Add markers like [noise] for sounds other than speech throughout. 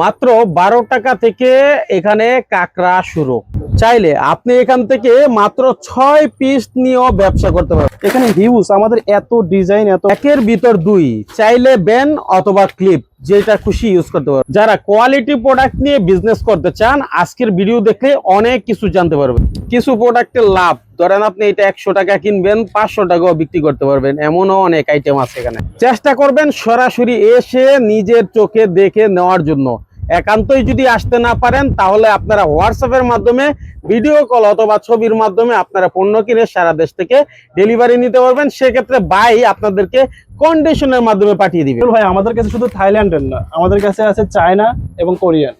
মাত্র বারো টাকা থেকে এখানে কাঁকড়া শুরু। চাইলে আপনি এখান থেকে মাত্র ছয় পিস নিয়েও ব্যবসা করতে পারবেন। এখানে হিউজ আমাদের এত ডিজাইন এত একের ভিতর দুই। চাইলে বেন অথবা ক্লিপ যেটা খুশি ইউজ করতে পারবেন। যারা কোয়ালিটি প্রোডাক্ট নিয়ে বিজনেস করতে চান, আজকের ভিডিও দেখলে অনেক কিছু জানতে পারবেন। কিছু প্রোডাক্টের লাভ। ধরেন আপনি এটা একশো টাকা কিনবেন, পাঁচশো টাকাও বিক্রি করতে পারবেন। এমনও অনেক আইটেম আছে এখানে। চেষ্টা করবেন সরাসরি এসে নিজের চোখে দেখে নেওয়ার জন্য। একান্তই যদি আসতে না পারেন তাহলে আপনারা হোয়াটসঅ্যাপের মাধ্যমে ভিডিও কল অথবা ছবির মাধ্যমে আপনারা পণ্য কিনে সারা দেশ থেকে ডেলিভারি নিতে পারবেন। সেক্ষেত্রে বাই আপনাদেরকে কন্ডিশনের মাধ্যমে পাঠিয়ে দিবে। ভাই আমাদের কাছে শুধু থাইল্যান্ডের না আমাদের কাছে আছে চায়না এবং কোরিয়ান।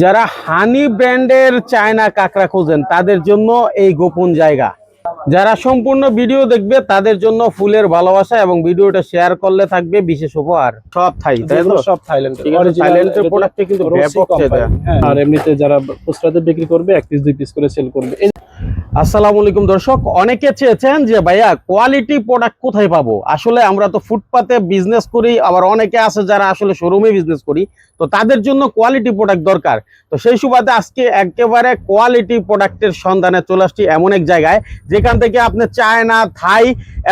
যারা হানি ব্র্যান্ডের চায়না কাঁকড়া খোঁজেন তাদের জন্য এই গোপন জায়গা। যারা সম্পূর্ণ ভিডিও দেখবে তাদের জন্য ফুলের ভালোবাসা এবং ভিডিওটা শেয়ার করলে থাকবে বিশেষ উপহার। সব থাই তাই তো? সব Original থাইল্যান্ডের প্রোডাক্টে কিন্তু ব্যাপক হ্যাঁ, আর এমনিতে যারা পোস্টারে বিক্রি করবে এক পিস দুই পিস করে সেল করবে। আসসালামু আলাইকুম দর্শক। অনেকে চেয়েছেন যে, ভাইয়া কোয়ালিটি প্রোডাক্ট কোথায় পাবো? আসলে আমরা তো ফুটপাতে বিজনেস করি, আবার অনেকে আছে যারা আসলে শোরুমে বিজনেস করি। তো তাদের জন্য কোয়ালিটি প্রোডাক্ট দরকার। তো সেই সুবাদে আজকে একেবারে কোয়ালিটি প্রোডাক্টের সন্ধানে চলে আসছি এমন এক জায়গায়, যেখান থেকে আপনি চায়না, থাই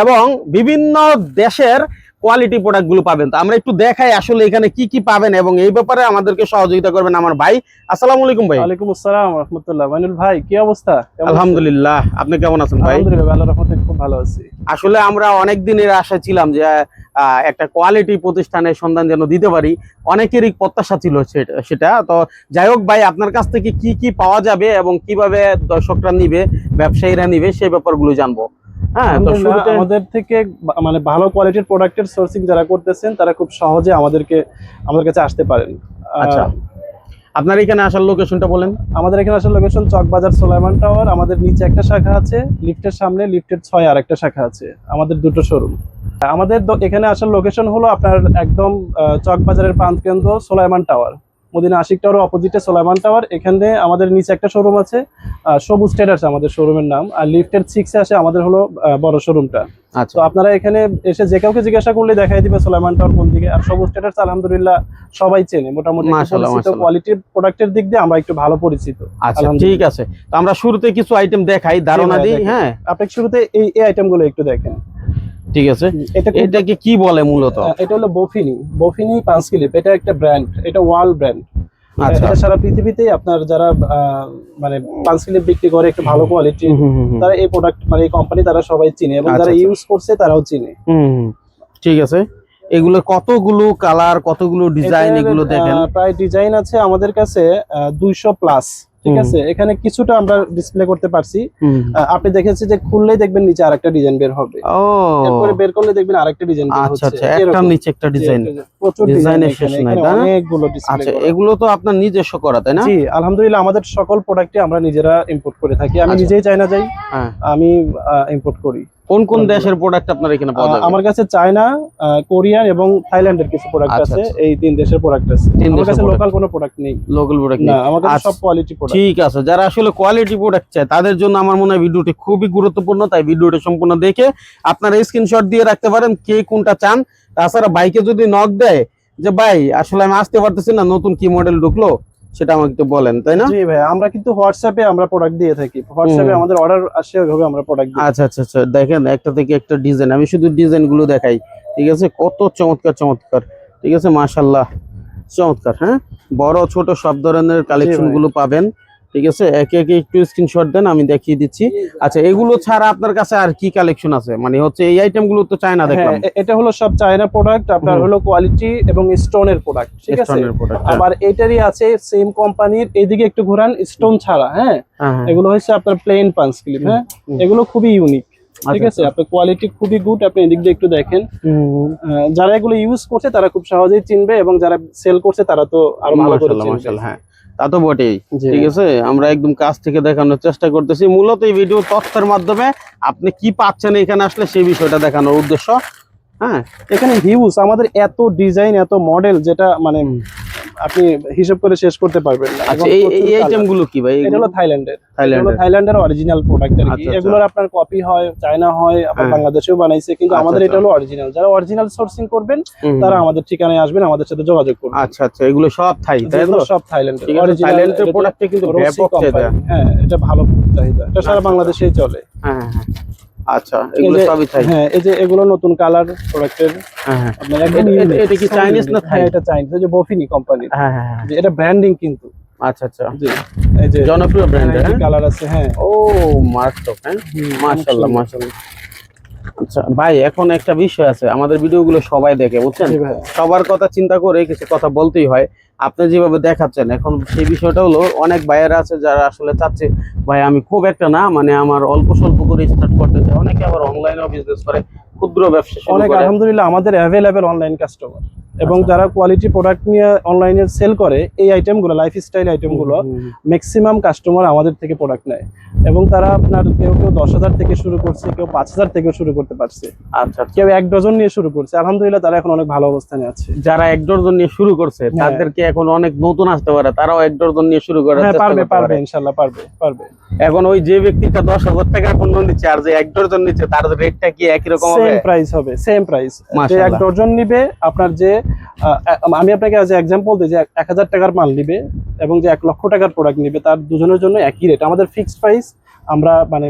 এবং বিভিন্ন দেশের কোয়ালিটি প্রোডাক্টগুলো পাবেন। তো আমরা একটু দেখাই আসলে এখানে কি কি পাবেন এবং এই ব্যাপারে আমাদেরকে সহযোগিতা করবেন আমার ভাই। আসসালামু আলাইকুম ভাই। ওয়ালাইকুম আসসালাম রহমতুল্লাহ। মাইনুল ভাই কি অবস্থা? আলহামদুলিল্লাহ। আপনি কেমন আছেন ভাই? আলহামদুলিল্লাহ আল্লাহর রহমতে খুব ভালো আছি। আসলে আমরা অনেক দিনের আশা ছিলাম যে একটা কোয়ালিটি প্রতিষ্ঠানের সন্ধান যেন দিতে পারি। অনেকেরই প্রত্যাশা ছিল সেটা- সেটা। তো যাই হোক ভাই আপনার কাছ থেকে কি কি পাওয়া যাবে এবং কীভাবে দর্শকরা নিবে ব্যবসায়ীরা নিবে সেই ব্যাপারগুলো জানব। হ্যাঁ আমাদের থেকে মানে ভালো কোয়ালিটির প্রোডাক্টের সোর্সিং যারা করতেছেন তারা খুব সহজে আমাদেরকে আমাদের কাছে আসতে পারেন। আচ্ছা। আপনার এখানে আসার লোকেশনটা বলেন। আমাদের এখানে আসলে লোকেশন চকবাজার সোলাইমান টাওয়ার। আমাদের নিচে একটা শাখা আছে লিফটের সামনে লিফটের ছয় আর একটা শাখা আছে আমাদের দুটো শোরুম আমাদের এখানে আসার লোকেশন হলো আপনার একদম চকবাজারের প্রান্ত কেন্দ্র সোলাইমান টাওয়ার। মদিনা আশিক টাওয়ার অপোজিটে সোলাইমান টাওয়ার এখানে আমাদের নিচে একটা শোরুম আছে সবুজ ট্রেডার্স আমাদের শোরুমের নাম আর লিফটের সিক্সে আসে আমাদের হলো বড় শোরুমটা আচ্ছা। তো আপনারা এখানে এসে যে কাউকে জিজ্ঞাসা করলে দেখাই দিবে সোলাইমান টাওয়ার কোন দিকে আর সবুজ ট্রেডার্স আলহামদুলিল্লাহ সবাই চেনে মোটামুটি। কোয়ালিটির প্রোডাক্টের দিক দিয়ে আমরা একটু ভালো পরিচিত আচ্ছা ঠিক আছে। তো আমরা শুরুতে কিছু আইটেম দেখাই ধারণা দিই হ্যাঁ। আপনি শুরুতে এই এই আইটেমগুলো একটু দেখেন। ঠিক আছে? এটা এটাকে কি বলে মূলত? এটা হলো বফিনি বফিনি পাঁচ ক্লিপ এটা একটা ব্র্যান্ড এটা ওয়ার্ল্ড ব্র্যান্ড আচ্ছা। এটা সারা পৃথিবীতেই আপনার যারা মানে পাঁচ ক্লিপ বিক্রি করে একটু ভালো কোয়ালিটি। তারা এই প্রোডাক্ট মানে এই কোম্পানি তারা সবাই চিনে এবং আচ্ছা, যারা আচ্ছা। ইউজ করছে তারাও চিনে। ঠিক আছে। এগুলো কতগুলো কালার কতগুলো ডিজাইন এগুলো দেখেন। প্রায় ডিজাইন আছে আমাদের কাছে দুইশো প্লাস ঠিক আছে? এখানে কিছুটা আমরা ডিসপ্লে করতে পারছি। আপনি দেখেছেন যে খুললেই দেখবেন নিচে আরেকটা ডিজাইন বের হবে। ও। এরপরে বের করলে দেখবেন আরেকটা ডিজাইন বের আচ্ছা হচ্ছে। আচ্ছা একটা নিচে একটা ডিজাইন প্রচুর Design ডিজাইন এর শেষ নাই, তাই না? অনেকগুলো ডিসপ্লে আচ্ছা এগুলো তো আপনার নিজস্ব করা তাই না? জি আলহামদুলিল্লাহ আমাদের সকল প্রোডাক্টই আমরা নিজেরা ইম্পোর্ট করে থাকি। আমি আচ্ছা। নিজেই চাইনা যাই। হ্যাঁ। আমি ইম্পোর্ট করি। কোন কোন দেশের প্রোডাক্ট আপনার এখানে পাওয়া যাবে? আমার কাছে চায়না কোরিয়ান এবং থাইল্যান্ডের কিছু প্রোডাক্ট আচ্ছা, আছে। আচ্ছা। এই তিন দেশের প্রোডাক্ট আছে। আমার কাছে লোকাল কোনো প্রোডাক্ট নেই। লোকাল প্রোডাক্ট না আমার কাছে আচ্ছা। সব কোয়ালিটি প্রোডাক্ট ঠিক আছে। যারা আসলে কোয়ালিটি প্রোডাক্ট চায় তাদের জন্য আমার মনে হয় ভিডিওটি খুবই গুরুত্বপূর্ণ তাই ভিডিওটি সম্পূর্ণ দেখে আপনারা স্ক্রিনশট দিয়ে রাখতে পারেন কে কোনটা চান। তাছাড়া বাইকে যদি নক দেয় যে ভাই আসলে আমি আসতে পারতেছি না নতুন কি মডেল ঢুকলো? সেটা আমাকে একটু বলেন তাই না? জি ভাই আমরা কিন্তু হোয়াটসঅ্যাপে আমরা প্রোডাক্ট দিয়ে থাকি। হোয়াটসঅ্যাপে আমাদের অর্ডার আসে ওইভাবে আমরা প্রোডাক্ট দিই আচ্ছা আচ্ছা আচ্ছা দেখেন একটা থেকে একটা ডিজাইন আমি শুধু ডিজাইনগুলো দেখাই ঠিক আছে? কত চমৎকার চমৎকার ঠিক আছে? মাশাআল্লাহ চমৎকার হ্যাঁ? বড় ছোট সব ধরনের কালেকশনগুলো পাবেন। ঠিক আছে? একে একে একটু স্ক্রিনশট দেন আমি দেখিয়ে দিচ্ছি। আচ্ছা এগুলো ছাড়া আপনার কাছে আর কি কালেকশন আছে? মানে হচ্ছে এই আইটেমগুলো তো চায়না দেখলাম। হ্যাঁ এটা হলো সব চায়না প্রোডাক্ট আপনার। হলো কোয়ালিটি এবং স্টোনের প্রোডাক্ট ঠিক আছে? আবার এটারই আছে সেম কোম্পানির এদিকে একটু ঘোরান স্টোন ছাড়া হ্যাঁ? এগুলো হচ্ছে আপনার প্লেন পাঞ্চ ক্লিপ হ্যাঁ? এগুলো খুবই ইউনিক ঠিক আচ্ছা, আছে আপনার কোয়ালিটি খুবই গুড আপনি এদিক দিয়ে একটু দেখেন। যারা এগুলো ইউজ করছে তারা খুব সহজেই চিনবে এবং যারা সেল করছে তারা তো আরও ভালো করে চিনবে। হ্যাঁ। তা তো বটেই। ঠিক আছে? আমরা একদম কাছ থেকে দেখানোর চেষ্টা করতেছি। মূলত এই ভিডিও তথ্যের মাধ্যমে আপনি কি পাচ্ছেন এখানে আসলে সেই বিষয়টা দেখানোর উদ্দেশ্য। হ্যাঁ এখানে হিউজ আমাদের এত ডিজাইন এত মডেল যেটা মানে। আপনি হিসাব করে শেষ করতে পারবেন না। আচ্ছা এই এই colour। আইটেমগুলো কি ভাই? এটা হলো থাইল্যান্ডের। থাইল্যান্ডের। থাইল্যান্ডের অরিজিনাল প্রোডাক্ট আর কি। আচ্ছা, আচ্ছা। এগুলোর আপনার কপি হয় চায়না হয় আপনার হ্যাঁ। বাংলাদেশেও বানাইছে কিন্তু আচ্ছা, আমাদের এটা। হলো অরিজিনাল যারা অরিজিনাল সোর্সিং করবেন তারা আমাদের ঠিকানায় আসবেন আমাদের সাথে যোগাযোগ করবেন। আচ্ছা আচ্ছা। এগুলো সব থাই তাই তো? এগুলো সব থাইল্যান্ডের। অরিজিনাল থাইল্যান্ডের প্রোডাক্টে কিন্তু ব্যাপক চাহিদা। হ্যাঁ এটা ভালো চাহিদা। এটা সারা বাংলাদেশেই চলে। হ্যাঁ হ্যাঁ, হ্যাঁ। আচ্ছা এগুলো সবই থাই হ্যাঁ এই যে এগুলো নতুন কালার প্রোডাক্টের হ্যাঁ হ্যাঁ। আপনার একদম এটা- এটা- unique, এটা কি সব না unique। হ্যাঁ এটা চাইনিজ এই যে বফিনি কোম্পানি হ্যাঁ হ্যাঁ হ্যাঁ। এটা ব্র্যান্ডিং কিন্তু। আচ্ছা আচ্ছা। জি এই যে জনপ্রিয় ব্র্যান্ড হ্যাঁ কালার আছে হ্যাঁ। ও মারাত্মক হ্যাঁ? হুম, মাশাআল্লাহ মাশাআল্লাহ। আচ্ছা ভাই এখন একটা বিষয় আছে। আমাদের ভিডিওগুলো সবাই দেখে বুঝছেন। সবার কথা চিন্তা করে কিছু কথা বলতেই হয়। আপনি যেভাবে দেখাচ্ছেন এখন সেই বিষয়টা হলো অনেক ভাইয়েরা আছে যারা আসলে চাচ্ছে ভাই আমি খুব একটা না মানে আমার অল্প স্বল্প করে স্টার্ট করতে চাই। অনেকে আবার অনলাইনেও বিজনেস করে ক্ষুদ্র ব্যবসা অনেক আলহামদুলিল্লাহ আমাদের অ্যাভেলেবেল অনলাইন কাস্টমার এবং আচ্ছা। যারা কোয়ালিটি প্রোডাক্ট নিয়ে অনলাইনে সেল করে এই আইটেমগুলো লাইফস্টাইল আইটেমগুলো ম্যাক্সিমাম কাস্টমার আমাদের থেকে প্রোডাক্ট নেয়। এবং তারা আপনার কেউ কেউ দশ হাজার থেকে শুরু করছে কেউ পাঁচ হাজার থেকে শুরু করতে পারছে। আচ্ছা আচ্ছা। কেউ এক ডজন নিয়ে শুরু করছে। আলহামদুলিল্লাহ তারা এখন অনেক ভালো অবস্থানে আছে। যারা এক ডজন নিয়ে শুরু করছে হ্যাঁ। তাদেরকে এখন অনেক নতুন আসতে পারে। তারাও এক ডজন নিয়ে শুরু করার হ্যাঁ পারবে পারবে ইনশাল্লাহ পারবে পারবে। এখন ওই যে ব্যক্তিটা দশ হাজার টাকার পণ্য নিচ্ছে আর যে এক ডজন নিচ্ছে তার রেটটা কি একই রকম হবে? সেম প্রাইস হবে সেম প্রাইস যে এক ডজন নিবে আপনার যে আমি আপনাকে আজ এক্সাম্পল দিই যে এক হাজার টাকার মাল নিবে এবং যে এক লক্ষ টাকার প্রোডাক্ট নিবে, তার দুজনের জন্য একই রেট আমাদের ফিক্সড প্রাইস আমরা মানে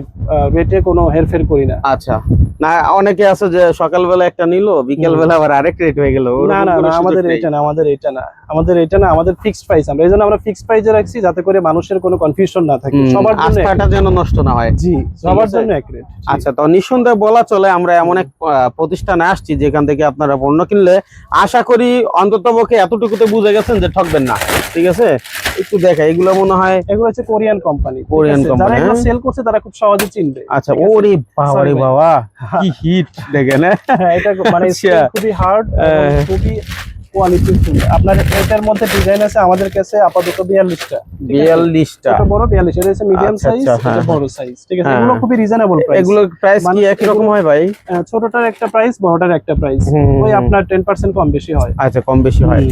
রেটে কোনো হেরফের করি না। আচ্ছা। না অনেকে আছে যে সকালবেলা একটা নিল বিকেল বেলা আবার আরেক রেট হয়ে গেল না না না আমাদের এটা না আমাদের এটা না। আমাদের এটা না আমাদের ফিক্সড প্রাইস আমরা এই জন্য আমরা ফিক্সড প্রাইসে রাখছি যাতে করে মানুষের কোনো কনফিউশন না থাকে। সবার জন্য আস্থাটা যেন নষ্ট না হয়। জি সবার জন্য এক রেট আচ্ছা তো নিঃসন্দেহে বলা চলে আমরা এমন এক প্রতিষ্ঠানে আসছি যেখান থেকে আপনারা পণ্য কিনলে আশা করি অন্তত পক্ষে এতটুকুতে বুঝে গেছেন যে ঠকবেন না ঠিক আছে? একটু দেখা এগুলো মনে হয় এগুলো হচ্ছে কোরিয়ান কোম্পানি Korean যারা company, হ্যাঁ? সেল করছে তারা খুব সহজে চিনবে। আচ্ছা ওরে বাবা রে [laughs] বাবা কি হিট দেখেন হ্যাঁ? হ্যাঁ, এটা মানে আচ্ছা। খুবই হার্ড। খুবই কোয়ালিটি আপনার এটার মধ্যে ডিজাইন আছে আমাদের কাছে আপাতত বিয়াল্লিশটা বিয়াল্লিশটা। ছোট বড় বিয়াল্লিশ। এটা হচ্ছে মিডিয়াম আচ্ছা, সাইজ আচ্ছা, হ্যাঁ, বড় সাইজ ঠিক আছে। এগুলো খুবই রিজনেবল প্রাইস এগুলোর প্রাইস কি একই রকম হয় ভাই? ছোটটার একটা প্রাইস বড়টার একটা প্রাইস ওই আপনার টেন পার্সেন্ট কম বেশি হয়। আচ্ছা কম বেশি হয়।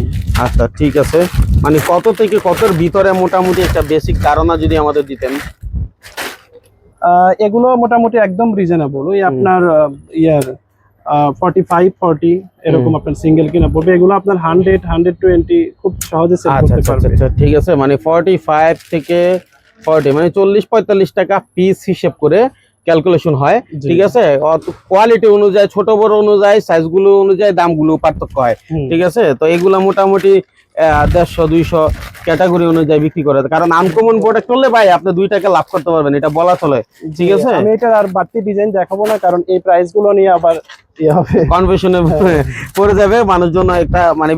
আচ্ছা ঠিক আছে। মানে কত থেকে কতর ভিতরে মোটামুটি একটা বেসিক ধারণা যদি আমাদের দিতেন? এগুলো মোটামুটি একদম রিজনেবল ওই আপনার ইয়ার ফর্টি ফাইভ ফর্টি এরকম আপনার সিঙ্গেল কিনা পড়বে। এগুলো আপনার হান্ড্রেড হান্ড্রেড টোয়েন্টি খুব সহজে সেল আচ্ছা করতে আচ্ছা পারবে। আচ্ছা ঠিক আছে। মানে ফর্টি ফাইভ থেকে ফর্টি মানে চল্লিশ পঁয়তাল্লিশ টাকা পিস হিসেব করে ক্যালকুলেশন হয়। ঠিক আছে? কোয়ালিটি অনুযায়ী ছোট বড় অনুযায়ী সাইজগুলো অনুযায়ী দামগুলো পার্থক্য হয়। ঠিক আছে? তো এগুলো মোটামুটি দেড়শো দুইশো ক্যাটাগরি অনুযায়ী বিক্রি করে। কারণ আনকমন প্রোডাক্ট করলে ভাই আপনি দুই টাকা লাভ করতে পারবেন এটা বলা চলে। ঠিক আছে? আমি এটা আর বাড়তি ডিজাইন দেখাবো না কারণ এই প্রাইসগুলো নিয়ে আবার ইয়ে কনফিউশনে পড়ে যাবে মানুষজন একটা মানে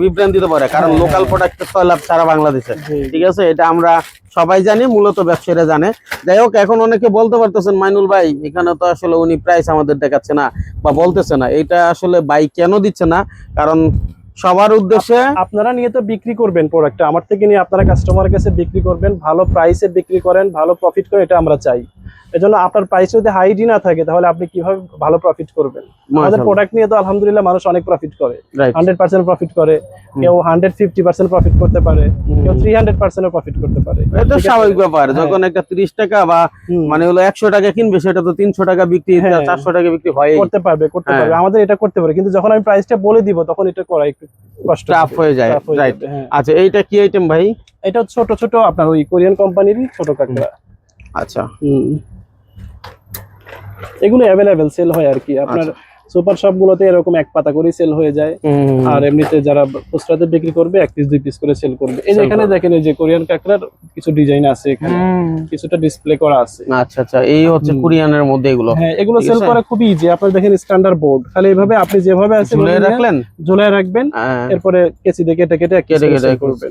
কারণ হ্যাঁ, লোকাল হ্যাঁ। তৈলাভ সারা বাংলাদেশে। ঠিক আছে? এটা আমরা সবাই জানি মূলত ব্যবসায়ীরা জানে। যাই হোক এখন অনেকে বলতে পারতেছেন মাইনুল ভাই এখানে তো আসলে উনি প্রাইস আমাদের দেখাচ্ছে না বা বলতেছে না। এটা আসলে ভাই কেন দিচ্ছে না? কারণ সবার উদ্দেশ্যে আপনারা নিয়ে তো বিক্রি করবেন প্রোডাক্টটা আমার থেকে নিয়ে আপনারা কাস্টমারের কাছে বিক্রি করবেন ভালো প্রাইসে বিক্রি করেন ভালো প্রফিট করেন এটা আমরা চাই। এজন্য আপনার প্রাইস যদি হাইডি না থাকে তাহলে আপনি কীভাবে ভালো প্রফিট করবেন? আমাদের প্রোডাক্ট নিয়ে তো আলহামদুলিল্লাহ মানুষ অনেক প্রফিট করে। হান্ড্রেড পার্সেন্ট প্রফিট করে। কেউ হান্ড্রেড ফিফটি পার্সেন্ট প্রফিট করতে পারে। কেউ থ্রি হান্ড্রেড পার্সেন্ট প্রফিট করতে পারে। এটা স্বাভাবিক ব্যাপার। হ্যাঁ। যখন একটা ত্রিশ টাকা বা মানে হলো একশো টাকা কিনবে সেটা তো তিনশো টাকা বিক্রি হ্যাঁ। চারশো টাকা বিক্রি হয় করতে পারবে করতে হ্যাঁ। পারবে। আমাদের এটা করতে পারে। কিন্তু যখন আমি প্রাইসটা বলে দিব তখন এটা করা একটু কষ্ট হয়ে যায়। রাইট। আচ্ছা এইটা কি আইটেম ভাই? এটা ছোট ছোট আপনার ওই কোরিয়ান কোম্পানিরই ছোট কাঁকড়া। আচ্ছা। হুম। এগুলো অ্যাভেলেবেল সেল হয় আর কি। আপনার সুপার শপ গুলোতে এরকম এক পাতা করে সেল হয়ে যায়। আর এমনিতে যারা খুচরাতে বিক্রি করবে এক পিস দুই পিস করে সেল করবে। এই যে এখানে দেখেন এই যে কোরিয়ান কাঁকড়ার কিছু ডিজাইন আছে এখানে। কিছুটা ডিসপ্লে করা আছে। আচ্ছা আচ্ছা। এই হচ্ছে। কোরিয়ানের মধ্যে এগুলো। হ্যাঁ এগুলো সেল করা খুবই ইজি আপনার দেখেন স্ট্যান্ডার্ড বোর্ড খালি এইভাবে আপনি যেভাবে আছে ঝুলিয়ে রাখলেন? ঝুলাই রাখবেন। হ্যাঁ, এরপরে কেচি দিয়ে কেটে কেটে কেটে কেটে করবেন।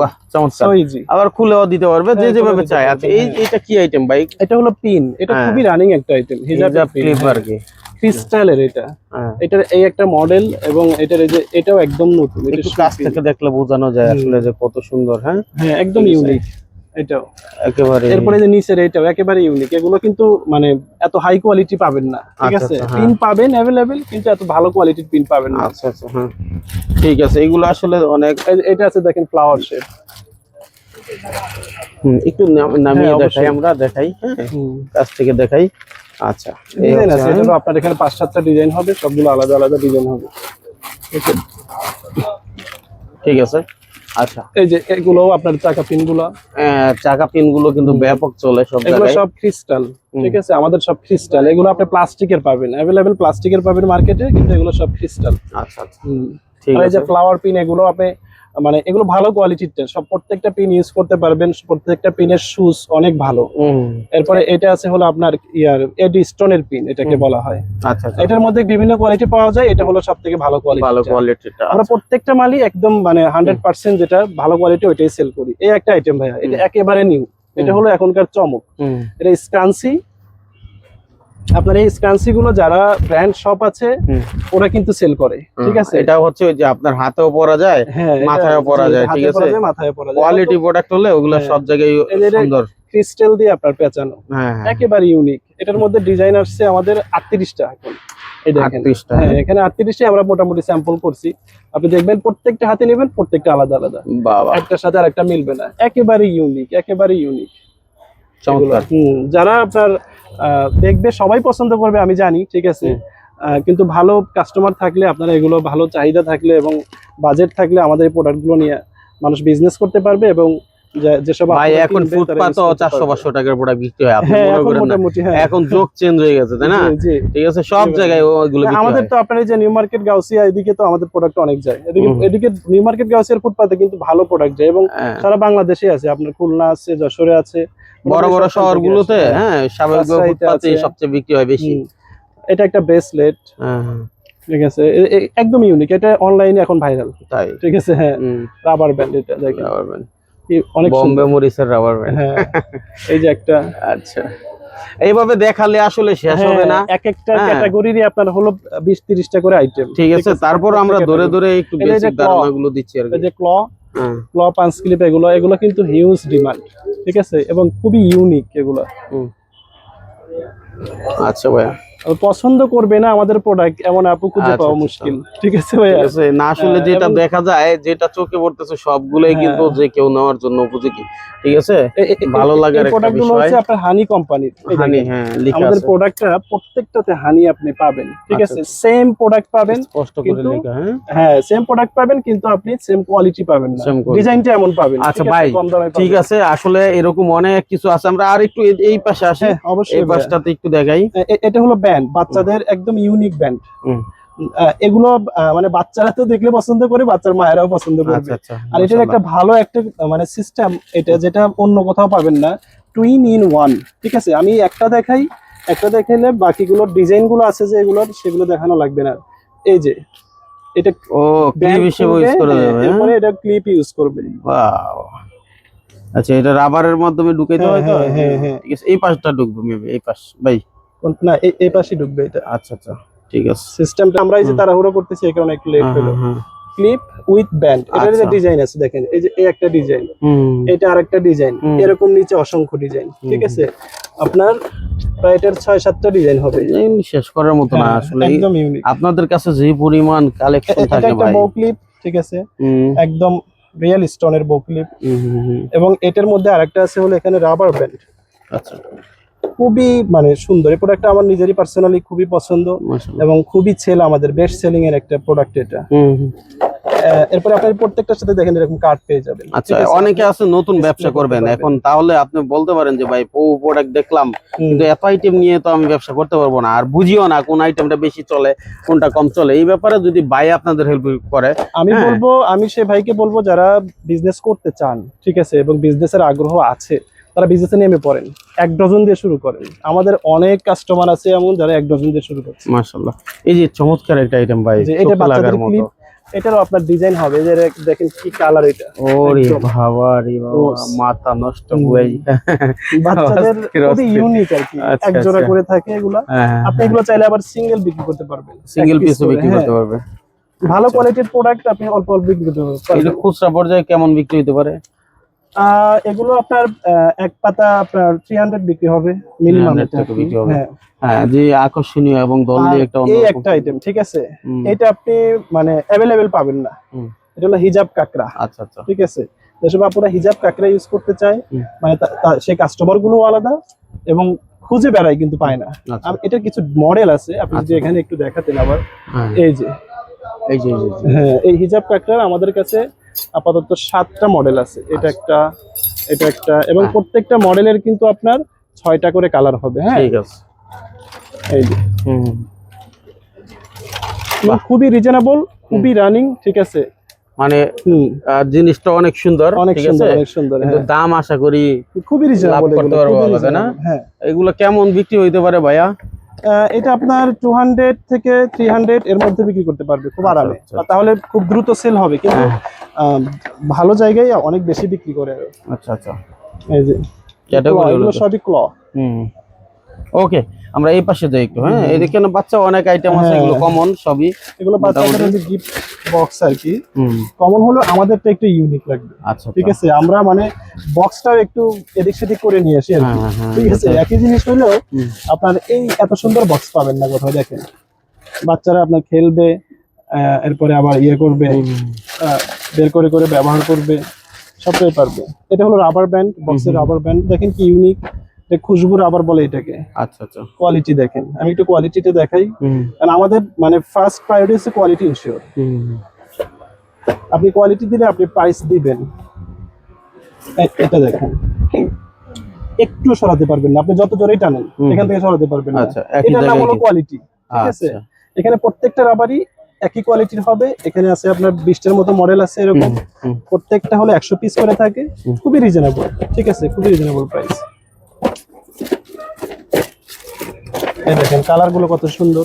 বাহ চমৎকার। সো ইজি আবার খুলেও দিতে পারবে যে হ্যাঁ, যেভাবে চায়। আচ্ছা এই। এটা কি আইটেম ভাই? এটা হলো পিন এটা হ্যাঁ। খুবই রানিং একটা আইটেম হিজাব ক্লিপ আর কি। ক্রিস্টালের এটা। হ্যাঁ। এটার এই একটা মডেল এবং এটার এই যে এটাও একদম নতুন এটা কাছ থেকে দেখলে বোঝানো যায় আসলে যে কত সুন্দর হ্যাঁ? হ্যাঁ একদম ইউনিক এটাও। একেবারে এরপরে যে নিচের এটাও একেবারে ইউনিক এগুলো কিন্তু মানে এত হাই কোয়ালিটি পাবেন না ঠিক আচ্ছা, আছে? আচ্ছা, হ্যাঁ। পিন পাবেন অ্যাভেলেবেল কিন্তু এত ভালো কোয়ালিটির পিন পাবেন না। আচ্ছা আচ্ছা হ্যাঁ। ঠিক আছে এগুলো আসলে অনেক এটা আছে দেখেন ফ্লাওয়ার শেপ হুম, একটু নাম- নামিয়ে হ্যাঁ, দেখাই আমরা দেখাই হ্যাঁ। কাছ থেকে দেখাই। আচ্ছা এই ডিজাইন আছে এটারও আপনার এখানে পাঁচ সাতটা ডিজাইন হবে সবগুলো আলাদা আলাদা ডিজাইন হবে। ঠিক আছে আচ্ছা। এই যে এগুলো আপনার চাকা পিনগুলো আহ, চাকা পিনগুলো কিন্তু ব্যাপক চলে সব এগুলো সব ক্রিস্টাল ঠিক আছে? আমাদের সব ক্রিস্টাল এগুলো আপনি প্লাস্টিকের পাবেন অ্যাভেলেবেল প্লাস্টিকের পাবেন মার্কেটে কিন্তু এগুলো সব ক্রিস্টাল আচ্ছা আচ্ছা। ঠিক আর এই আছে। যে ফ্লাওয়ার পিন এগুলো আপনি মানে এগুলো ভালো কোয়ালিটির টেন সব প্রত্যেকটা পিন ইউজ করতে পারবেন প্রত্যেকটা পিনের শুজ অনেক ভালো। এরপরে এটা আছে হলো আপনার ইয়ার এডি স্টোনের পিন এটাকে বলা হয়। আচ্ছা আচ্ছা। এটার মধ্যে বিভিন্ন কোয়ালিটি পাওয়া যায় এটা হলো সব থেকে ভালো কোয়ালিটি ভালো কোয়ালিটিটা আমরা প্রত্যেকটা মালই একদম মানে হান্ড্রেড পার্সেন্ট যেটা ভালো কোয়ালিটি ওইটাই সেল করি। এই একটা আইটেম ভাইয়া এটা একেবারে নিউ এটা হলো এখনকার চমক। এটা স্ক্রান্সি আপনার এই স্ক্রান্সি গুলো যারা ব্র্যান্ড শপ আছে ওরা কিন্তু সেল করে ঠিক আছে? এটা হচ্ছে ওই যে আপনার হাতেও পরা যায় হ্যাঁ মাথায়ও পরা যায়, ঠিক আছে? মাথায় পরা যায়। কোয়ালিটি প্রোডাক্ট হলে ওগুলো হ্যাঁ। সব জায়গায় সুন্দর। ক্রিস্টাল দিয়ে আপনার পেঁচানো হ্যাঁ একেবারে ইউনিক এটার মধ্যে ডিজাইন আসছে আমাদের আটত্রিশটা এখন। এই দেখেন। 38টা, হ্যাঁ এখানে আটত্রিশটা আমরা মোটামুটি স্যাম্পল করছি। আপনি দেখবেন প্রত্যেকটা হাতে নেবেন প্রত্যেকটা আলাদা আলাদা। একটার সাথে আর একটা মিলবে না। একেবারে ইউনিক একেবারে ইউনিক যারা আপনার দেখবে সবাই পছন্দ করবে আমি জানি ঠিক আছে? কিন্তু ভালো কাস্টমার থাকলে আপনারা এগুলো ভালো চাহিদা থাকলে এবং বাজেট থাকলে আমাদের এই প্রোডাক্টগুলো নিয়ে মানুষ বিজনেস করতে পারবে এবং যেসব ভাই এখন ফুটপাত use করতে চারশো পারবে। পাঁচশো টাকার প্রোডাক্ট বিক্রি হয় আপনি হ্যাঁ মনে এখন করেন না। মোটামুটি হ্যাঁ। এখন যোগ চেঞ্জ হয়ে গেছে তাই না। ঠিক আছে সব জায়গায় বিক্রি আমাদের তো আপনার এই যে নিউ মার্কেট গাউসিয়া এদিকে তো আমাদের প্রোডাক্ট অনেক যায়। এদিকে এদিকে নিউ মার্কেট গাউসিয়ার ফুটপাতে কিন্তু ভালো প্রোডাক্ট যায় এবং হ্যাঁ। সারা বাংলাদেশে আছে। আপনার খুলনা আছে যশোরে আছে বড় বড় শহরগুলোতে হ্যাঁ স্বাভাবিক ফুটপাতে সবচেয়ে বিক্রি হয় বেশি। এটা একটা ব্রেসলেট ঠিক আছে একদম ইউনিক এটা অনলাইনে এখন ভাইরাল তাই? ঠিক আছে হ্যাঁ। রাবার ব্যান্ড এটা রাবার ব্যান্ড অনেক বম্বে সুন্দর রাবার ব্যান্ড হ্যাঁ এই যে একটা। আচ্ছা। এইভাবে দেখালে আসলে শেষ হবে না। হ্যাঁ, এক একটা হ্যাঁ। ক্যাটাগরিরই আপনার হলো বিশ তিরিশটা করে আইটেম ঠিক আছে তারপর আমরা ধরে ধরে একটু বেসিক ধারণাগুলো দিচ্ছি আর কি। যে ক্ল ক্ল ক্লিপ এগুলো এগুলো কিন্তু হিউজ ডিমান্ড ঠিক আছে? এবং খুবই ইউনিক এগুলো। আচ্ছা ভাইয়া। পছন্দ করবে না আমাদের প্রোডাক্ট এমন আপু খুঁজে আচ্ছা, পাওয়া আচ্ছা, মুশকিল। ঠিক আছে ঠিক আছে না আসলে হ্যাঁ, যেটা দেখা যায় যেটা চোখে পড়তেছে সবগুলোই হ্যাঁ। কিন্তু যে কেউ নেওয়ার জন্য উপযোগী। ঠিক আছে? ভালো লাগার একটা বিষয়। হচ্ছে আপনার হানি কোম্পানির হানি হ্যাঁ লিখা আমাদের আছে। প্রোডাক্টটা প্রত্যেকটাতে হানি আপনি পাবেন। ঠিক আচ্ছা, আছে? সেম প্রোডাক্ট পাবেন স্পষ্ট করে লেখা হ্যাঁ। হ্যাঁ সেম প্রোডাক্ট পাবেন কিন্তু আপনি সেম কোয়ালিটি পাবেন না। ডিজাইনটা এমন পাবেন। আচ্ছা ভাই। ঠিক আছে আসলে এরকম অনেক কিছু আছে। আমরা আর একটু এই- পাশে আসি। হ্যাঁ অবশ্যই এই। পাশটাতে একটু দেখাই। এটা হলো ব্যান্ড বাচ্চাদের একদম ইউনিক ব্যান্ড। এগুলো মানে বাচ্চারা তো দেখলে পছন্দ করে বাচ্চার মায়েরাও পছন্দ করবে। আচ্ছা আচ্ছা আর এটার একটা ভালো একটা মানে সিস্টেম এটা যেটা অন্য কোথাও পাবেন না। টুইন ইন ওয়ান ঠিক আছে? আমি একটা দেখাই একটা দেখাইলে বাকিগুলোর ডিজাইনগুলো আছে যে এগুলোর সেগুলো দেখানো লাগবে না। এই যে এটা ও ক্লিপ হিসেবে ইউজ করে দেবে? এরপরে এটা ক্লিপ ইউজ করবে। Wow. আচ্ছা এটা রাবারের মাধ্যমে ঢুকাইতে হ্যাঁ, হয় তো? হ্যাঁ, হ্যাঁ। ঠিক আছে এই পাশটা ঢুকবে মেবি এই পাশ ভাই। কোন- না এই- পাশে ঢুকবে এটা। আচ্ছা আচ্ছা। ঠিক আছে। সিস্টেমটা আমরা এই যে। তাড়াহুড়ো করতেছি এই কারণে একটু লেট হলো। ক্লিপ উইথ ব্যান্ড এটার যে আচ্ছা। ডিজাইন আছে দেখেন এই যে এই একটা ডিজাইন এটা আরেকটা ডিজাইন এরকম নিচে অসংখ্য ডিজাইন ঠিক আছে? আপনার প্রায় এটার ছয় সাতটা ডিজাইন হবে। শেষ করার মতো না হ্যাঁ, আসলে আপনাদের কাছে যে পরিমাণ কালেকশন এটা থাকে একটা ভাই। বউ ক্লিপ ঠিক আছে? একদম রিয়েল স্টোনের বউ ক্লিপ। এবং এটার মধ্যে আরেকটা আছে হলো এখানে রাবার ব্যান্ড আচ্ছা। খুবই মানে সুন্দর। এই প্রোডাক্টটা আমার নিজেরই পার্সোনালি খুবই পছন্দ এবং খুবই ছেল আমাদের বেস্ট সেলিং এর একটা প্রোডাক্ট এটা। এরপরে আপনার প্রত্যেকটার সাথে দেখেন এরকম কার্ড পেয়ে যাবেন। আচ্ছা অনেকে আছে নতুন ব্যবসা করবেন। এখন তাহলে আপনি বলতে পারেন যে ভাই পৌ প্রোডাক্ট দেখলাম কিন্তু এত আইটেম নিয়ে তো আমি ব্যবসা করতে পারব না। আর বুঝিও না কোন আইটেমটা বেশি চলে কোনটা কম চলে। এই ব্যাপারে যদি ভাই আপনাদের হেল্প করে আমি হ্যাঁ। বলব আমি সে ভাইকে বলব যারা বিজনেস করতে চান ঠিক আছে এবং বিজনেসের আগ্রহ আছে তারা বিজনেসে নেমে পড়েন। এক ডজন দিয়ে শুরু করেন। আমাদের অনেক কাস্টমার আছে এমন যারা এক ডজন দিয়ে শুরু করছে। মাশাআল্লাহ। এই যে চমৎকার একটা আইটেম ভাই এটা বাচ্চাদের ক্লিপ এটারও আপনার ডিজাইন হবে। যে দেখেন কি কালার এটা। ওরে। বাবা রে বাবা মাথা নষ্ট। ভাই বাচ্চাদের [laughs] খুবই ইউনিক আর কি। আচ্ছা, এক জোড়া আচ্ছা। করে থাকে এগুলা। আপনি এগুলো চাইলে আবার সিঙ্গেল বিক্রি করতে পারবেন। সিঙ্গেল পিসও বিক্রি হ্যাঁ। করতে পারবে। ভালো আচ্ছা। কোয়ালিটির প্রোডাক্ট আপনি অল্প অল্প বিক্রি করতে পারবেন। এটা খুচরা পর্যায়ে কেমন বিক্রি হতে পারে? এগুলো আপনার এক পাতা আপনার থ্রি হান্ড্রেড বিক্রি হবে মিনিমাম বিক্রি হবে। হ্যাঁ। হ্যাঁ যে আকর্ষণীয় এবং দল একটা এই একটা আইটেম ঠিক আছে? এটা আপনি মানে অ্যাভেলেবেল পাবেন না। এটা হলো হিজাব কাকড়া। আচ্ছা আচ্ছা। ঠিক আছে? যেসব আপনারা হিজাব কাকড়া ইউজ করতে চায় মানে সেই কাস্টমারগুলো আলাদা এবং খুঁজে বেড়ায় কিন্তু পায় না। আচ্ছা। আর এটার কিছু মডেল আছে আপনি যদি আচ্ছা। এখানে একটু দেখাতেন আবার। হ্যাঁ, এই যে। এই যে এই যে, এই যে। হ্যাঁ এই হিজাব কাকড়ার আমাদের কাছে আপাতত সাতটা মডেল আছে। এটা একটা এটা একটা এবং হ্যাঁ। প্রত্যেকটা মডেলের কিন্তু আপনার ছয়টা করে কালার হবে হ্যাঁ? ঠিক আছে। এই যে। হুম। খুবই রিজনেবল খুবই রানিং ঠিক আছে? মানে জিনিসটা অনেক সুন্দর অনেক সুন্দর অনেক সুন্দর হ্যাঁ। দাম আশা করি খুবই রিজনেবল করতে পারব না? হ্যাঁ। এগুলো কেমন বিক্রি হইতে পারে ভাইয়া? এটা আপনার টু হান্ড্রেড থেকে থ্রি হান্ড্রেড এর মধ্যে বিক্রি করতে পারবে খুব আচ্ছা, আরামে। আচ্ছা। তাহলে খুব দ্রুত সেল হবে কিন্তু হ্যাঁ। ভালো জায়গায় অনেক বেশি বিক্রি করে। আচ্ছা আচ্ছা। এই যে সবই ক্ল হুম। ওকে আমরা এই পাশে যাই একটু হ্যাঁ? এদিকে না বাচ্চা অনেক আইটেম আছে হ্যাঁ। এগুলো কমন সবই এগুলো বাচ্চাদের। যে গিফট বক্স আর কি। হুম। কমন হলো আমাদেরটা একটু ইউনিক লাগবে। আচ্ছা ঠিক আছে? আমরা মানে বক্সটাও একটু এদিক সেদিক করে নিয়ে আসি আর হ্যাঁ, হ্যাঁ, ঠিক আছে? আচ্ছা। একই জিনিস হলেও আপনার এই এত সুন্দর বক্স পাবেন না কোথাও দেখেন। বাচ্চারা আপনার খেলবে এরপরে আবার ইয়ে করবে বের করে করে ব্যবহার করবে সবটাই পারবে। এটা হলো রাবার ব্যান্ড বক্সের রাবার ব্যান্ড দেখেন কি ইউনিক খুশবু রাবার বলে এটাকে। আচ্ছা আচ্ছা। কোয়ালিটি দেখেন। আমি একটু কোয়ালিটিটা দেখাই। কারণ আমাদের মানে ফার্স্ট প্রায়োরিটি হচ্ছে কোয়ালিটি ইনশিওর আপনি কোয়ালিটি দিলে আপনি প্রাইস দিবেন। এটা দেখেন। একটু সরাতে পারবেন না। আপনি যত জোরেই টানেন এখান থেকে সরাতে পারবেন না। আচ্ছা, নাম হলো কোয়ালিটি ঠিক আছে? আচ্ছা। এখানে প্রত্যেকটা রাবারই একই কোয়ালিটির হবে। এখানে আছে আপনার বিশটার মতো মডেল আছে এরকম। প্রত্যেকটা হলো একশো পিস করে থাকে। খুবই রিজনেবল ঠিক আছে? খুবই রিজনেবল প্রাইস এই দেখেন কালারগুলো কত সুন্দর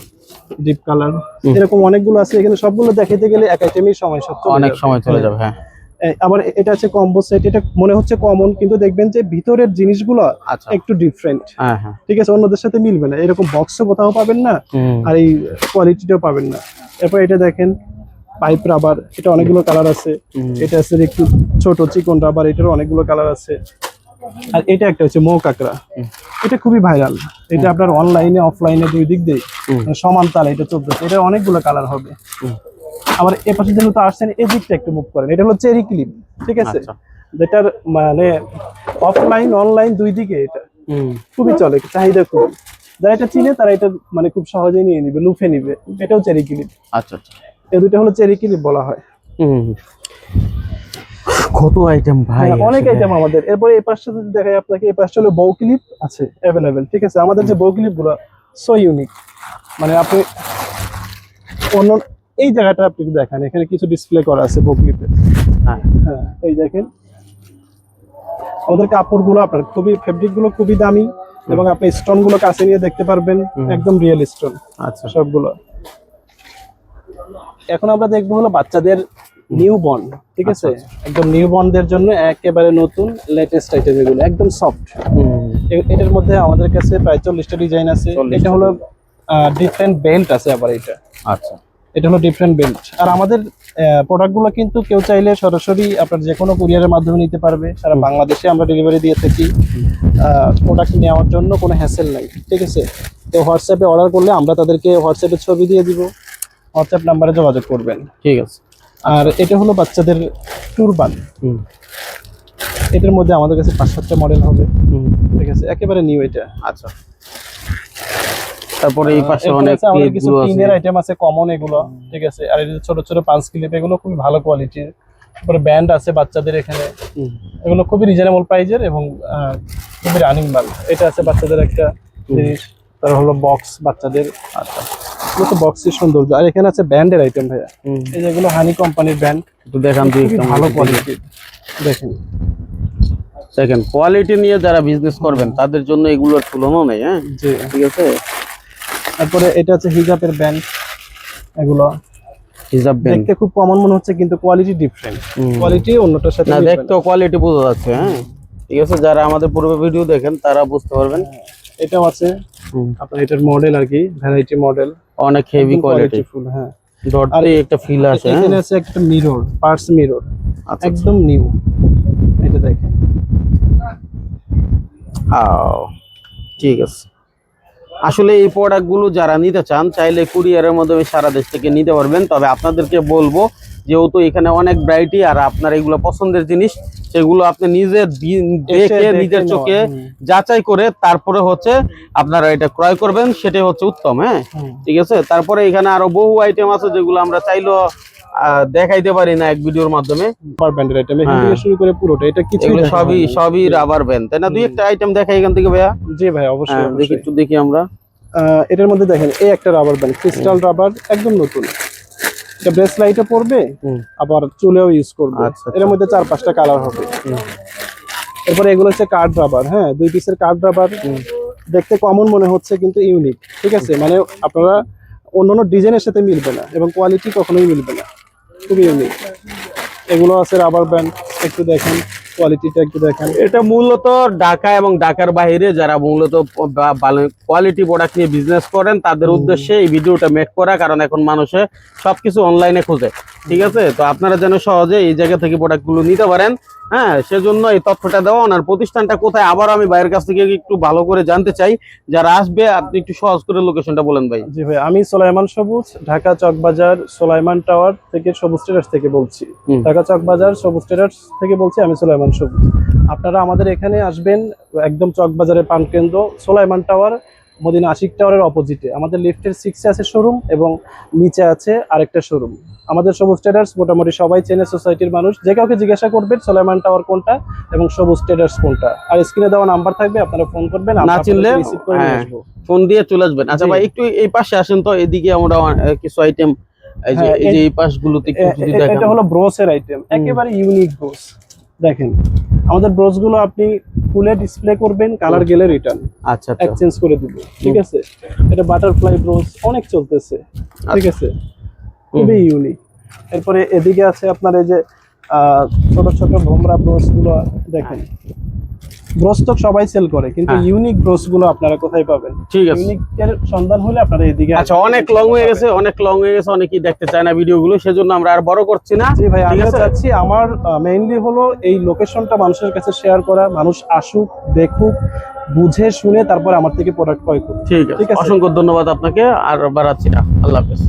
ডিপ কালার। এরকম অনেকগুলো আছে এখানে সবগুলো দেখাইতে গেলে এক আইটেমই সময় সব অনেক। সময় চলে। যাবে হ্যাঁ। আবার এটা আছে কম্বো সেট এটা মনে হচ্ছে কমন কিন্তু দেখবেন যে ভিতরের জিনিসগুলো আচ্ছা। একটু ডিফারেন্ট হ্যাঁ হ্যাঁ। ঠিক আছে অন্যদের সাথে মিলবে না। এরকম বক্সও কোথাও পাবেন না আর এই কোয়ালিটিটাও পাবেন না। এরপর এটা দেখেন পাইপ রাবার এটা অনেকগুলো কালার আছে। এটা আছে একটু ছোট চিকন রাবার এটারও অনেকগুলো কালার আছে। আর এটা একটা হচ্ছে মৌ কাঁকড়া। এটা খুবই ভাইরাল এটা আপনার অনলাইনে অফলাইনে দুই দিক দিয়ে। মানে সমান তালে এটা চলতেছে। এটা অনেকগুলো কালার হবে। আবার এ পাশে যেহেতু আসছেন এই দিকটা একটু মুভ করেন। এটা হলো চেরি ক্লিপ ঠিক আছে? আচ্ছা। যেটার মানে অফলাইন অনলাইন দুই দিকে এটা। খুবই চলে চাহিদা খুবই যারা এটা চিনে তারা এটা মানে খুব সহজেই নিয়ে নিবে লুফে নিবে। এটাও চেরি ক্লিপ আচ্ছা আচ্ছা। এই দুটো হলো চেরি ক্লিপ বলা হয়। কত আইটেম ভাই হ্যাঁ, অনেক আইটেম আমাদের। এরপরে এই পাশটা যদি দেখাই আপনাকে এই পাশটা হলো বউ ক্লিপ আছে অ্যাভেলেবেল ঠিক আছে? আমাদের যে বউ ক্লিপগুলো সো ইউনিক মানে আপনি অন্য এই জায়গাটা আপনি দেখান এখানে কিছু ডিসপ্লে করা আছে বউ ক্লিপে হ্যাঁ। হ্যাঁ এই দেখেন। আমাদের কাপড়গুলো আপনার খুবই ফেব্রিকগুলো খুবই দামি এবং আপনি স্টোনগুলো কাছে নিয়ে দেখতে পারবেন একদম রিয়েল স্টোন আচ্ছা। সবগুলো। এখন আমরা দেখব হলো বাচ্চাদের নিউ বর্ন ঠিক আছে? আচ্ছা, একদম নিউ বর্নদের জন্য একেবারে নতুন লেটেস্ট আইটেম এগুলো একদম সফট এটার মধ্যে আমাদের কাছে প্রায় চল্লিশটা ডিজাইন আছে। এটা হলো ডিফারেন্ট বেল্ট আছে আবার এটা আচ্ছা। এটা হলো ডিফারেন্ট বেল্ট আর আমাদের প্রোডাক্টগুলো কিন্তু কেউ চাইলে সরাসরি আপনার যে কোনো কুরিয়ারের মাধ্যমে নিতে পারবে। সারা বাংলাদেশে আমরা ডেলিভারি দিয়ে থাকি। প্রোডাক্ট নেওয়ার জন্য কোনো হ্যাসেল নাই ঠিক আছে? তো হোয়াটসঅ্যাপে অর্ডার করলে আমরা তাদেরকে হোয়াটসঅ্যাপে ছবি দিয়ে দিব। হোয়াটসঅ্যাপ নাম্বারে যোগাযোগ করবেন। ঠিক আছে। আর এটা হলো বাচ্চাদের টুরবান। হুম। এটার মধ্যে আমাদের কাছে পাঁচ সাতটা মডেল হবে। ঠিক আছে? একেবারে নিউ এটা। আচ্ছা। তারপরে এই পাশে অনেক কিছু টিনের আইটেম আছে কমন এগুলো। ঠিক আছে? আর এই যে ছোট ছোট পাঁচ ক্লিপ এগুলো খুবই ভালো কোয়ালিটির তারপরে ব্যান্ড আছে বাচ্চাদের এখানে। এগুলো খুবই রিজনেবল প্রাইজের এবং খুবই রানিং মাল এটা আছে বাচ্চাদের একটা জিনিস। তার হলো বক্স বাচ্চাদের। আচ্ছা। এগুলো তো বক্সের সৌন্দর্য। আর এখানে আছে ব্যান্ডের আইটেম ভাইয়া। এই যেগুলো হানি কোম্পানির ব্যান্ড একটু দেখান খুবই ভালো কোয়ালিটির দেখেন। দেখেন কোয়ালিটি নিয়ে যারা বিজনেস করবেন তাদের জন্য এগুলোর তুলনা নেই হ্যাঁ? ঠিক আছে? তারপরে এটা আছে হিজাবের ব্যান্ড এগুলো। হিসাব বেন দেখতে খুব কমন মনে হচ্ছে কিন্তু কোয়ালিটি ডিফারেন্ট কোয়ালিটি অন্যটার সাথে না। দেখতেও কোয়ালিটি বোঝা যাচ্ছে হ্যাঁ? ঠিক আছে যারা আমাদের পূর্বে ভিডিও দেখেন তারা বুঝতে পারবেন। এটাও আছে। আপনার এটার মডেল আর কি ভ্যারাইটি মডেল অনেক হেভি কোয়ালিটি ফুল হ্যাঁ। আর একটা ফিল আছে এখানে হ্যাঁ? আছে একটা মিরর পার্স মিরর একদম নিউ এটা দেখেন। আও ঠিক আছে। আসলে এই প্রোডাক্টগুলো যারা নিতে চান চাইলে কুরিয়ারের মাধ্যমে সারা দেশ থেকে নিতে পারবেন। তবে আপনাদেরকে বলব যেহেতু এখানে অনেক ভ্যারাইটি আর আপনার এগুলো পছন্দের জিনিস সেগুলো আপনি নিজে দি- দেখে নিজের চোখে যাচাই করে তারপরে হচ্ছে আপনারা এটা ক্রয় করবেন সেটাই হচ্ছে উত্তম হ্যাঁ? ঠিক আছে? তারপরে এখানে আরও বহু আইটেম আছে যেগুলো আমরা চাইলেও দেখাইতে পারি না এক ভিডিওর মাধ্যমে। ব্যান্ডের আইটেম এখান হ্যাঁ। থেকে শুরু করে পুরোটা এটা কিছু সবই সবই রাবার ব্যান্ড তাই না? দুই একটা আইটেম দেখাই এখান থেকে ভাইয়া। জি ভাই অবশ্যই হ্যাঁ, দেখি একটু দেখি আমরা। এটার মধ্যে দেখেন এই একটা রাবার ব্যান্ড ক্রিস্টাল রাবার একদম নতুন। এটা ব্রেস লাইটে পড়বে আবার চুলেও ইউজ করবে। আচ্ছা, আচ্ছা। এর মধ্যে চার পাঁচটা কালার হবে। এরপরে এগুলো হচ্ছে কার্ড রাবার হ্যাঁ দুই পিসের কার্ড রাবার দেখতে কমন মনে হচ্ছে কিন্তু ইউনিক ঠিক আছে? মানে আপনারা অন্য অন্য ডিজাইনের সাথে মিলবে না এবং কোয়ালিটি কখনোই মিলবে না। খুবই ইউনিক এগুলো আছে রাবার ব্যান্ড একটু দেখেন। কোয়ালিটিটা একটু দেখেন। এটা মূলত ঢাকা এবং ঢাকার বাইরে যারা মূলত কোয়ালিটি প্রোডাক্ট নিয়ে বিজনেস করেন তাদের উদ্দেশ্যে এই ভিডিওটা মেক করা কারণ এখন মানুষে সবকিছু অনলাইনে খোঁজে। ঠিক আছে? তো আপনারা যেন সহজে এই জায়গা থেকে প্রোডাক্টগুলো নিতে পারেন হ্যাঁ? সেজন্য এই তথ্যটা দেওয়া আর প্রতিষ্ঠানটা কোথায়? আবার আমি বাইরের কাছ থেকে একটু ভালো করে জানতে চাই। যারা আসবে আপনি একটু সহজ করে লোকেশনটা বলেন ভাই। জি ভাই আমি সোলাইমান সবুজ ঢাকা চকবাজার সোলাইমান টাওয়ার থেকে সবুজ ট্রেডার্স থেকে বলছি। ঢাকা চকবাজার সবুজ ট্রেডার্স থেকে বলছি আমি সোলাইমান সবুজ। আপনারা আমাদের এখানে আসবেন একদম চকবাজারের পান কেন্দ্র সোলাইমান টাওয়ার মদিনা আশিক টাওয়ারের অপোজিটে আমাদের লিফটের সিক্সে আছে শোরুম এবং নিচে আছে আরেকটা শোরুম আমাদের সবুজ ট্রেডার্স মোটামুটি সবাই চেনে সোসাইটির মানুষ। যে কাউকে জিজ্ঞাসা করবেন সোলাইমান টাওয়ার কোনটা এবং সবুজ ট্রেডার্স কোনটা। আর স্ক্রিনে দেওয়া নাম্বার থাকবে আপনারা ফোন করবেন না চিনলে, করে নিয়ে হ্যাঁ। আসব। ফোন দিয়ে চলে আসবেন। আচ্ছা ভাই একটু এই পাশে আসেন তো এদিকে আমরা কিছু আইটেম এই যে হ্যাঁ, এই যে পাশগুলোতে একটু যদি দেখান। এটা হলো ব্রোসের আইটেম একেবারে ইউনিক ব্রোস দেখেন আমাদের ব্রোসগুলো আপনি ফুলে ডিসপ্লে করবেন কালার গেলে রিটার্ন আচ্ছা আচ্ছা। এক্সচেঞ্জ করে দিব ঠিক আছে? এটা বাটারফ্লাই ব্রোজ অনেক চলতেছে ঠিক আছে? খুবই ইউনিক এরপরে এদিকে আছে আপনার এই যে আহ, ছোট ছোট ভোমরা ব্রোজগুলো দেখেন। ব্রোস সবাই সেল করে কিন্তু হ্যাঁ। ইউনিক ব্রোসগুলো আপনারা কোথায় পাবেন? ঠিক আছে। ইউনিক এর সন্ধান হলে আপনারা এদিকে আচ্ছা অনেক লং হয়ে গেছে অনেক লং হয়ে গেছে অনেকেই দেখতে চায় না ভিডিওগুলো সেজন্য আমরা আর বড় করছি না। জি ভাই ঠিক আমি চাচ্ছি। আমার মেইনলি হলো এই লোকেশনটা মানুষের কাছে শেয়ার করা মানুষ আসুক দেখুক বুঝে শুনে তারপর আমার থেকে প্রোডাক্ট ক্রয় করুক। ঠিক আছে। ঠিক আছে। অসংখ্য ধন্যবাদ আপনাকে আর বাড়াচ্ছি না। আল্লাহ হাফেজ।